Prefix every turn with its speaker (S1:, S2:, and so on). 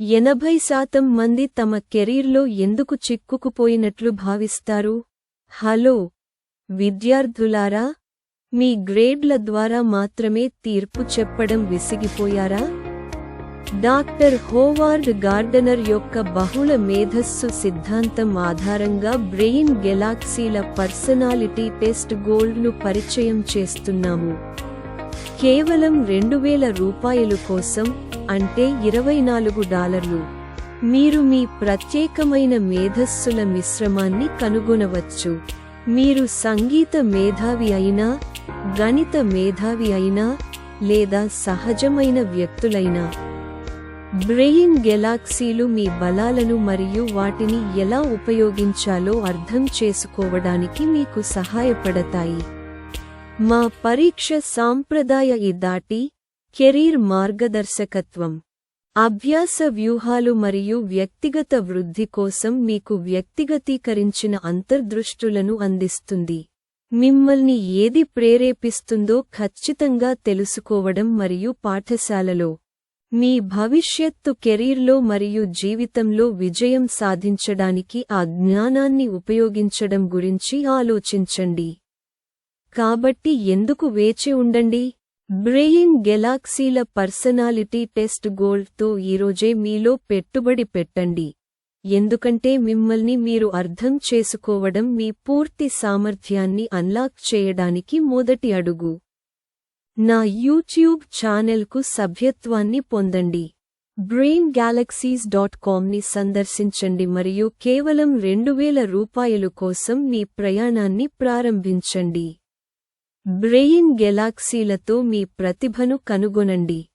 S1: ఎనభై శాతం మంది తమ కెరీర్లో ఎందుకు చిక్కుకుపోయినట్లు భావిస్తారు? హలో విద్యార్థులారా మీ గ్రేడ్ల ద్వారా మాత్రమే తీర్పు చెప్పడం విసిగిపోయారా? డాక్టర్ హోవార్డ్ గార్డనర్ యొక్క బహుళ మేధస్సు సిద్ధాంతం ఆధారంగా బ్రెయిన్ గెలాక్సీల పర్సనాలిటీ టెస్ట్ గోల్డ్ను పరిచయం చేస్తున్నాము. కేవలం రెండు వేల రూపాయలు కోసం అంటే ఇరవై నాలుగు డాలర్లు. మీరు మీ ప్రత్యేకమైన మేధస్సుల మిశ్రమాన్ని కనుగొనవచ్చు. మీరు సంగీత మేధావి అయినా గణిత మేధావి అయినా లేదా సహజమైన వ్యక్తులైనా. బ్రెయిన్ గెలాక్సీలు మీ బలాలను మరియు వాటిని ఎలా ఉపయోగించాలో అర్థం చేసుకోవడానికి మీకు సహాయపడతాయి. మా పరీక్ష సాంప్రదాయ దాటి కెరీర్ మార్గదర్శకత్వం. అభ్యాస వ్యూహాలు మరియు వ్యక్తిగత వృద్ధి కోసం మీకు వ్యక్తిగతీకరించిన అంతర్దృష్టులను అందిస్తుంది. మిమ్మల్ని ఏది ప్రేరేపిస్తుందో ఖచ్చితంగా తెలుసుకోవడం మరియు పాఠశాలలో. మీ భవిష్యత్తు కెరీర్లో మరియు జీవితంలో విజయం సాధించడానికి ఆ జ్ఞానాన్ని ఉపయోగించడం గురించి ఆలోచించండి. కాబట్టి ఎందుకు వేచి ఉండండి? బ్రెయిన్ గెలాక్సీల పర్సనాలిటీ టెస్ట్ గోల్డ్తో ఈరోజే మీలో పెట్టుబడి పెట్టండి. ఎందుకంటే మిమ్మల్ని మీరు అర్థం చేసుకోవడం మీ పూర్తి సామర్థ్యాన్ని అన్లాక్ చేయడానికి మొదటి అడుగు. నా యూట్యూబ్ ఛానెల్కు సభ్యత్వాన్ని పొందండి. బ్రెయిన్ గ్యాలక్సీస్ డాట్ కామ్ని సందర్శించండి మరియు కేవలం రెండు వేల రూపాయలు కోసం మీ ప్రయాణాన్ని ప్రారంభించండి. బ్రెయిన్ గెలాక్సీలతో మీ ప్రతిభను కనుగొనండి.